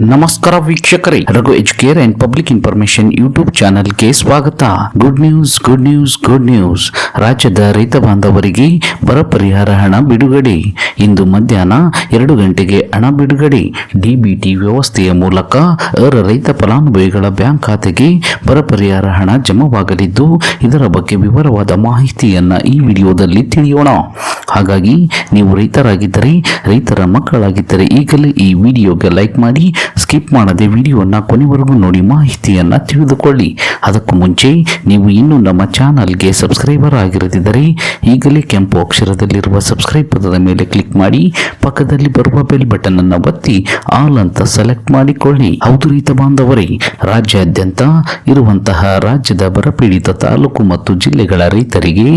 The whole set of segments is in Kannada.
ನಮಸ್ಕಾರ ವೀಕ್ಷಕರೇ. Raghu Educare and public information YouTube ಚಾನೆಲ್ಗೆ ಸ್ವಾಗತ. Good news good news good news ರಾಜ್ಯದ ರೈತ ಬಾಂಧವರಿಗೆ ಬರ ಪರಿಹಾರ ಹಣ ಬಿಡುಗಡೆ. ಇಂದು ಮಧ್ಯಾಹ್ನ ಎರಡು ಗಂಟೆಗೆ ಹಣ ಬಿಡುಗಡೆ. ಡಿಬಿಟಿ ವ್ಯವಸ್ಥೆಯ ಮೂಲಕ ಅರ್ಹ ರೈತ ಫಲಾನುಭವಿಗಳ ಬ್ಯಾಂಕ್ ಖಾತೆಗೆ ಬರ ಪರಿಹಾರ ಹಣ ಜಮವಾಗಲಿದ್ದು, ಇದರ ಬಗ್ಗೆ ವಿವರವಾದ ಮಾಹಿತಿಯನ್ನು ಈ ವಿಡಿಯೋದಲ್ಲಿ ತಿಳಿಯೋಣ. ಹಾಗಾಗಿ, ನೀವು ರೈತರಾಗಿದ್ದರೆ, ರೈತರ ಮಕ್ಕಳಾಗಿದ್ದರೆ ಈಗಲೇ ಈ ವಿಡಿಯೋಗೆ ಲೈಕ್ ಮಾಡಿ, ಸ್ಕಿಪ್ ಮಾಡದೆ ವಿಡಿಯೋನ ಕೊನೆವರೆಗೂ ನೋಡಿ ಮಾಹಿತಿಯನ್ನು ತಿಳಿದುಕೊಳ್ಳಿ. ಅದಕ್ಕೂ ಮುಂಚೆ, ನೀವು ಇನ್ನೂ ನಮ್ಮ ಚಾನಲ್ಗೆ ಸಬ್ಸ್ಕ್ರೈಬರ್ ಆಗಿರದಿದ್ದರೆ, ಈಗಲೇ ಕೆಂಪು ಅಕ್ಷರದಲ್ಲಿರುವ ಸಬ್ಸ್ಕ್ರೈಬ್ ಪದದ ಮೇಲೆ ಕ್ಲಿಕ್ ಮಾಡಿ, ಪಕ್ಕದಲ್ಲಿ ಬರುವ ಬೆಲ್ ಬಟನ್ ಅನ್ನು ಒತ್ತಿ ಆಲ್ ಅಂತ ಸೆಲೆಕ್ಟ್ ಮಾಡಿಕೊಳ್ಳಿ. ಹೌದು ರೈತ ಬಾಂಧವರೇ, ರಾಜ್ಯಾದ್ಯಂತ ಇರುವಂತಹ ರಾಜ್ಯದ ಬರಪೀಡಿತ ತಾಲೂಕು ಮತ್ತು ಜಿಲ್ಲೆಗಳ ರೈತರಿಗೆ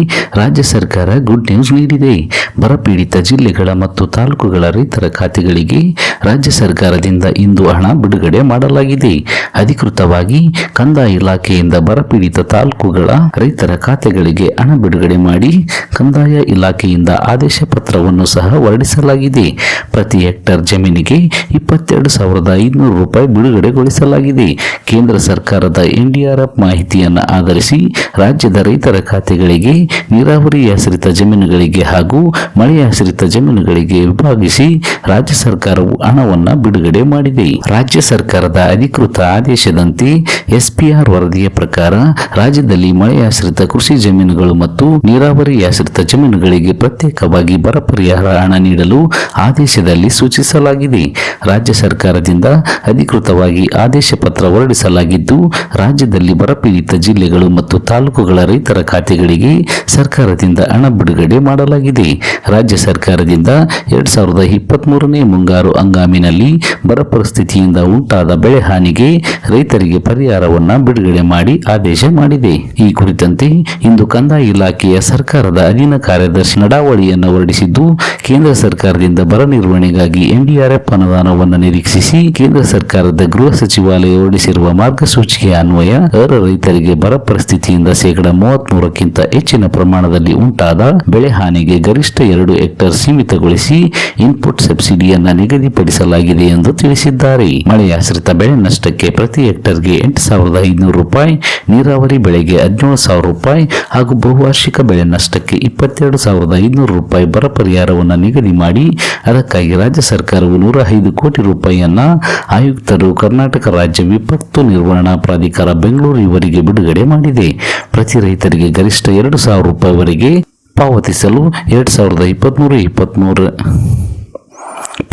ರಾಜ್ಯ ಸರ್ಕಾರ ಗುಡ್ ನ್ಯೂಸ್ ನೀಡಿದೆ. ಬರಪೀಡಿತ ಜಿಲ್ಲೆಗಳ ಮತ್ತು ತಾಲೂಕುಗಳ ರೈತರ ಖಾತೆಗಳಿಗೆ ರಾಜ್ಯ ಸರ್ಕಾರದಿಂದ ಇಂದು ಹಣ ಬಿಡುಗಡೆ ಮಾಡಲಾಗಿದೆ. ಅಧಿಕೃತವಾಗಿ ಕಂದಾಯ ಇಲಾಖೆಯಿಂದ ಬರಪೀಡಿತ ತಾಲೂಕುಗಳ ರೈತರ ಖಾತೆಗಳಿಗೆ ಹಣ ಬಿಡುಗಡೆ ಮಾಡಿ ಕಂದಾಯ ಇಲಾಖೆಯಿಂದ ಆದೇಶ ಪತ್ರವನ್ನು ಸಹ ಹೊರಡಿಸಲಾಗಿದೆ. ಪ್ರತಿ ಹೆಕ್ಟರ್ ಜಮೀನಿಗೆ ಇಪ್ಪತ್ತೆರಡು ಸಾವಿರದ ಐದುನೂರು ರೂಪಾಯಿ ಬಿಡುಗಡೆಗೊಳಿಸಲಾಗಿದೆ. ಕೇಂದ್ರ ಸರ್ಕಾರದ ಎನ್ಡಿಆರ್ಎಫ್ ಮಾಹಿತಿಯನ್ನು ಆಧರಿಸಿ ರಾಜ್ಯದ ರೈತರ ಖಾತೆಗಳಿಗೆ ನೀರಾವರಿ ಆಶ್ರಿತ ಜಮೀನುಗಳಿಗೆ ಹಾಗೂ ಮಳೆಯಾಶ್ರಿತ ಜಮೀನುಗಳಿಗೆ ವಿಭಾಗಿಸಿ ರಾಜ್ಯ ಸರ್ಕಾರವು ಹಣವನ್ನು ಬಿಡುಗಡೆ ಮಾಡಿದೆ. ರಾಜ್ಯ ಸರ್ಕಾರದ ಅಧಿಕೃತ ಆದೇಶದಂತೆ ಎಸ್ಪಿಆರ್ ವರದಿಯ ಪ್ರಕಾರ ರಾಜ್ಯದಲ್ಲಿ ಮಳೆಯಾಶ್ರಿತ ಕೃಷಿ ಜಮೀನುಗಳು ಮತ್ತು ನೀರಾವರಿ ಆಶ್ರಿತ ಜಮೀನುಗಳಿಗೆ ಪ್ರತ್ಯೇಕವಾಗಿ ಬರ ಪರಿಹಾರ ಹಣ ನೀಡಲು ಆದೇಶದಲ್ಲಿ ಸೂಚಿಸಲಾಗಿದೆ ರಾಜ್ಯ ಸರ್ಕಾರದಿಂದ ಅಧಿಕೃತವಾಗಿ ಆದೇಶ ಪತ್ರ ಹೊರಡಿಸಲಾಗಿದ್ದು, ರಾಜ್ಯದಲ್ಲಿ ಬರಪೀಡಿತ ಜಿಲ್ಲೆಗಳು ಮತ್ತು ತಾಲೂಕುಗಳ ರೈತರ ಖಾತೆಗಳಿಗೆ ಸರ್ಕಾರದಿಂದ ಹಣ ಬಿಡುಗಡೆ ಮಾಡಲಾಗಿದೆ. ರಾಜ್ಯ ಸರ್ಕಾರದಿಂದ ಎರಡ್ ಸಾವಿರದ ಇಪ್ಪತ್ತ್ ಮೂರನೇ ಮುಂಗಾರು ಹಂಗಾಮಿನಲ್ಲಿ ಬರ ಪರಿಸ್ಥಿತಿಯಿಂದ ಉಂಟಾದ ಬೆಳೆ ಹಾನಿಗೆ ರೈತರಿಗೆ ಪರಿಹಾರವನ್ನು ಬಿಡುಗಡೆ ಮಾಡಿ ಆದೇಶ ಮಾಡಿದೆ. ಈ ಕುರಿತಂತೆ ಇಂದು ಕಂದಾಯ ಇಲಾಖೆಯ ಸರ್ಕಾರದ ಅಧೀನ ಕಾರ್ಯದರ್ಶಿ ನಡಾವಳಿಯನ್ನು ಹೊರಡಿಸಿದ್ದು, ಕೇಂದ್ರ ಸರ್ಕಾರದಿಂದ ಬರ ನಿರ್ವಹಣೆಗಾಗಿ ಎನ್ಡಿಆರ್ಎಫ್ ಅನುದಾನವನ್ನು ನಿರೀಕ್ಷಿಸಿ ಕೇಂದ್ರ ಸರ್ಕಾರದ ಗೃಹ ಸಚಿವಾಲಯ ಹೊರಡಿಸಿರುವ ಮಾರ್ಗಸೂಚಿಗೆ ಅನ್ವಯ. ಅರ್ಹ ರೈತರಿಗೆ ಬರ ಪರಿಸ್ಥಿತಿಯಿಂದ ಶೇಕಡ ಮೂವತ್ತ್ ಮೂರಕ್ಕಿಂತ ಹೆಚ್ಚಿನ ಪ್ರಮಾಣದಲ್ಲಿ ಉಂಟಾದ ಬೆಳೆ ಹಾನಿಗೆ ಗರಿಷ್ಠ ಎರಡು ಹೆಕ್ಟರ್ ಸೀಮಿತಗೊಳಿಸಿ ಇನ್ಪುಟ್ ಸಬ್ಸಿಡಿಯನ್ನ ನಿಗದಿಪಡಿಸಲಾಗಿದೆ ಎಂದು ತಿಳಿಸಿದ್ದಾರೆ. ಮಳೆಯಾಶ್ರಿತ ಬೆಳೆ ನಷ್ಟಕ್ಕೆ ಪ್ರತಿ ಹೆಕ್ಟರ್ಗೆ ಎಂಟು ಸಾವಿರದ ಐನೂರು ರೂಪಾಯಿ, ನೀರಾವರಿ ಬೆಳೆಗೆ ಹದಿನೇಳು ಸಾವಿರ ರೂಪಾಯಿ ಹಾಗೂ ಬಹುವಾರ್ಷಿಕ ಬೆಳೆ ನಷ್ಟಕ್ಕೆ ಇಪ್ಪತ್ತೆರಡು ಸಾವಿರದ ಐದುನೂರು ರೂಪಾಯಿ ಬರ ಪರಿಹಾರವನ್ನು ನಿಗದಿ ಮಾಡಿ. ಅದಕ್ಕಾಗಿ ರಾಜ್ಯ ಸರ್ಕಾರವು ನೂರ ಐದು ಕೋಟಿ ರೂಪಾಯಿಯನ್ನ ಆಯುಕ್ತರು ಕರ್ನಾಟಕ ರಾಜ್ಯ ವಿಪತ್ತು ನಿರ್ವಹಣಾ ಪ್ರಾಧಿಕಾರ ಬೆಂಗಳೂರು ಇವರಿಗೆ ಬಿಡುಗಡೆ ಮಾಡಿದೆ. ಪ್ರತಿ ರೈತರಿಗೆ ಗರಿಷ್ಠ ಎರಡು ಸಾವಿರ ರೂಪಾಯಿವರೆಗೆ ಪಾವತಿಸಲು ಎರಡ್ ಸಾವಿರದ ಇಪ್ಪತ್ತ್ಮೂರು ಇಪ್ಪತ್ತ್ಮೂರು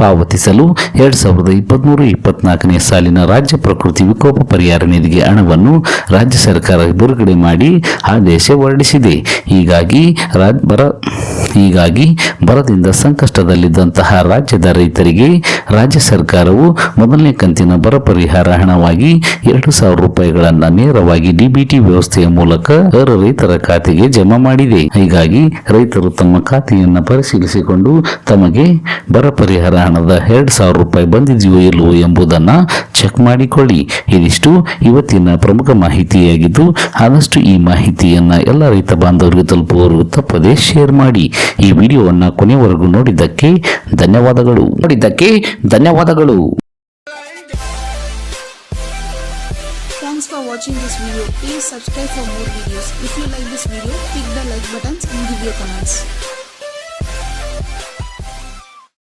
ಪಾವತಿಸಲು ಎರಡ್ ಸಾವಿರದ ಇಪ್ಪತ್ತ್ಮೂರು ಇಪ್ಪತ್ನಾಲ್ಕನೇ ಸಾಲಿನ ರಾಜ್ಯ ಪ್ರಕೃತಿ ವಿಕೋಪ ಪರಿಹಾರ ನಿಧಿಗೆ ಹಣವನ್ನು ರಾಜ್ಯ ಸರ್ಕಾರ ಬಿಡುಗಡೆ ಮಾಡಿ ಆದೇಶ ಹೊರಡಿಸಿದೆ. ಹೀಗಾಗಿ ಬರ, ಹೀಗಾಗಿ ಬರದಿಂದ ಸಂಕಷ್ಟದಲ್ಲಿದ್ದಂತಹ ರಾಜ್ಯದ ರೈತರಿಗೆ ರಾಜ್ಯ ಸರ್ಕಾರವು ಮೊದಲನೇ ಕಂತಿನ ಬರ ಪರಿಹಾರ ಹಣವಾಗಿ ಎರಡು ಸಾವಿರ ರೂಪಾಯಿಗಳನ್ನು ನೇರವಾಗಿ ಡಿಬಿಟಿ ವ್ಯವಸ್ಥೆಯ ಮೂಲಕ ರೈತರ ಖಾತೆಗೆ ಜಮಾ ಮಾಡಿದೆ. ಹೀಗಾಗಿ ರೈತರು ತಮ್ಮ ಖಾತೆಯನ್ನು ಪರಿಶೀಲಿಸಿಕೊಂಡು ತಮಗೆ ಬರ ಪರಿಹಾರ ಹಣದ ಎರಡು ಸಾವಿರ ರೂಪಾಯಿ ಬಂದಿದೆಯೋ ಇಲ್ಲವೋ ಎಂಬುದನ್ನು ಚೆಕ್ ಮಾಡಿಕೊಳ್ಳಿ ಇದಿಷ್ಟು ಇವತ್ತಿನ ಪ್ರಮುಖ ಮಾಹಿತಿಯಾಗಿದ್ದು ಆದಷ್ಟು ಈ ಮಾಹಿತಿಯನ್ನು ಎಲ್ಲ ರೈತ ಬಾಂಧವರಿಗೆ ತಲುಪುವವರು ತಪ್ಪದೇ ಶೇರ್ ಮಾಡಿ ಈ ವಿಡಿಯೋವನ್ನು ಕೊನೆವರೆಗೂ ನೋಡಿದ್ದಕ್ಕೆ ಧನ್ಯವಾದಗಳು ನೋಡಿದ್ದಕ್ಕೆ ಧನ್ಯವಾದಗಳು Thanks for watching this video. Please subscribe for more videos. If you like this video, click the like buttons and give your comments.